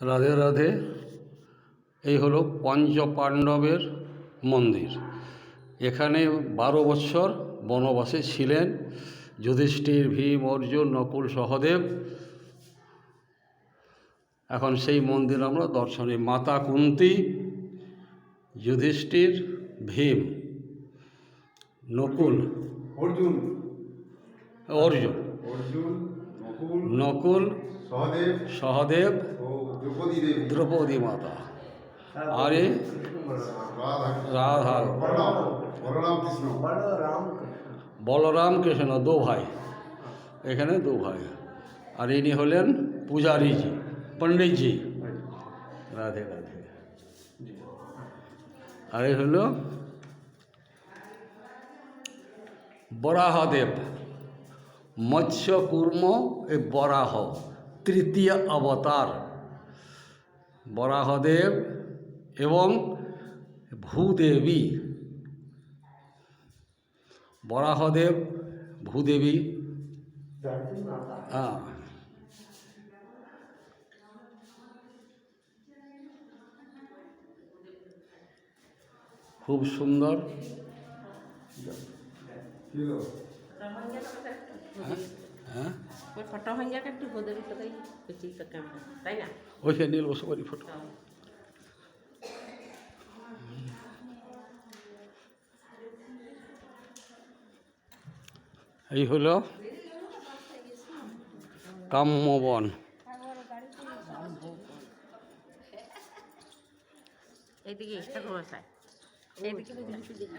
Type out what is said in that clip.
রাধে রাধে। এই হলো পঞ্চ পাণ্ডবের মন্দির। এখানে বারো বৎসর বনবাসে ছিলেন যুধিষ্ঠির ভীম অর্জুন নকুল সহদেব। এখন সেই মন্দির আমরা দর্শনে মাতা কুন্তি যুধিষ্ঠির ভীম নকুল অর্জুন। অর্জুন নকুল সহদেব। সহদেব ও দ্রৌপদী দেবী দ্রৌপদী মাতা আর এই রাধা রাধা বলরাম বলরাম কৃষ্ণ বলরাম কৃষ্ণ দু ভাই এখানে দু ভাই আর ইনি হলেন পূজারীজি পণ্ডিতজি রাধে রাধে আর এই হলো বরাহদেব মৎস্য কুর্ম এ বরাহ তৃতীয় অবতার বরাহদেব এবং ভূদেবী। বরাহদেব ভূদেবী। হ্যাঁ খুব সুন্দর। হলো? হ্যাঁ? ওই ফটো হয়ে যাক একটু হোদের তো তাই না? বসে পারি ফটো। এই হলো কাম্যবন এইদিকে। এইদিকে।